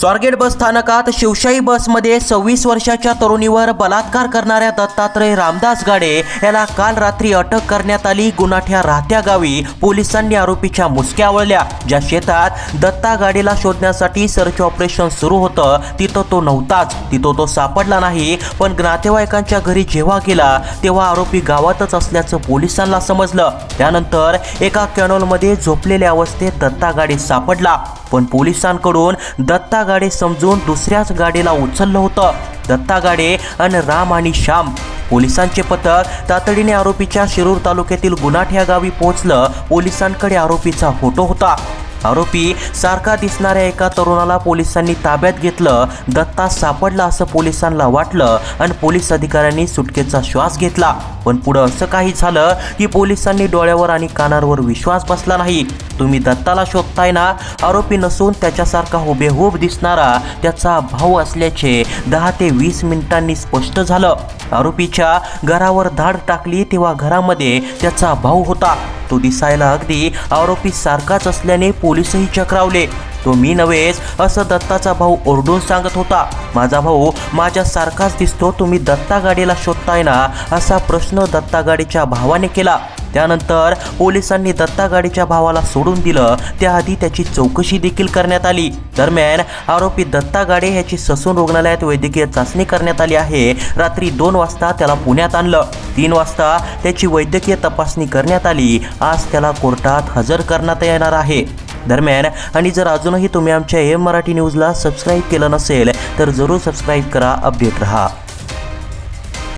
स्वारगेट बस स्थानकात शिवशाही बसमध्ये सव्वीस वर्षाच्या तरुणीवर बलात्कार करणाऱ्या दत्तात्रय रामदास गाडे याला काल रात्री अटक करण्यात आली. गुन्हाठ्या राहत्या गावी पोलिसांनी आरोपीच्या मुसक्या आवळल्या. ज्या शेतात दत्ता गाडीला शोधण्यासाठी सर्च ऑपरेशन सुरू होतं तिथं तो नव्हताच. तिथं तो सापडला नाही पण नातेवाईकांच्या घरी जेव्हा गेला तेव्हा आरोपी गावातच असल्याचं पोलिसांना समजलं. त्यानंतर एका कॅनॉलमध्ये झोपलेल्या अवस्थेत दत्ता गाडी सापडला. पण पोलिसांकडून दत्ता गाडे समजून दुसऱ्याच गाडीला उचललं होतं. दत्ता गाडे आणि राम आणि श्याम. पोलिसांचे पथक तातडीने आरोपीच्या शिरूर तालुक्यातील गुन्हाठ्या गावी पोहोचलं. पोलिसांकडे आरोपीचा फोटो होता. आरोपी सारखा दिसणाऱ्या एका तरुणाला पोलिसांनी ताब्यात घेतलं दत्ता सापडला असं पोलिसांना वाटलं आणि पोलीस अधिकाऱ्यांनी सुटकेचा श्वास घेतला. पण पुढं असं काही झालं की पोलिसांनी डोळ्यावर आणि कानावर विश्वास बसला नाही. तुम्ही दत्ताला शोधताय ना? आरोपी नसून त्याच्यासारखा हुबेहूब दिसणारा त्याचा भाऊ असल्याचे दहा ते वीस मिनिटांनी स्पष्ट झालं. आरोपीच्या घरावर धाड टाकली तेव्हा घरामध्ये त्याचा भाऊ होता. तो दिसायला अगदी आरोपी सारखाच असल्याने पोलीसही चक्रावले. तो मी नव्हेच असं दत्ताचा भाऊ ओरडून सांगत होता. माझा भाऊ माझ्या सारखाच दिसतो तुम्ही दत्ता गाडीला शोधताय ना असा प्रश्न दत्ता गाडीच्या भावाने केला. त्यानंतर पोलिसांनी दत्ता गाडीच्या भावाला सोडून दिलं. त्याआधी त्याची चौकशी देखील करण्यात आली. दरम्यान आरोपी दत्ता गाडे याची ससून रुग्णालयात वैद्यकीय चाचणी करण्यात आली आहे. रात्री दोन वाजता त्याला पुण्यात आणलं. तीन वाजता त्याची वैद्यकीय तपासणी करण्यात आली. आज त्याला कोर्टात हजर करण्यात येणार आहे. दरम्यान आणि जर अजूनही तुम्ही आमच्या एम मराठी न्यूजला सबस्क्राईब केलं नसेल तर जरूर सबस्क्राईब करा अपडेट रहा.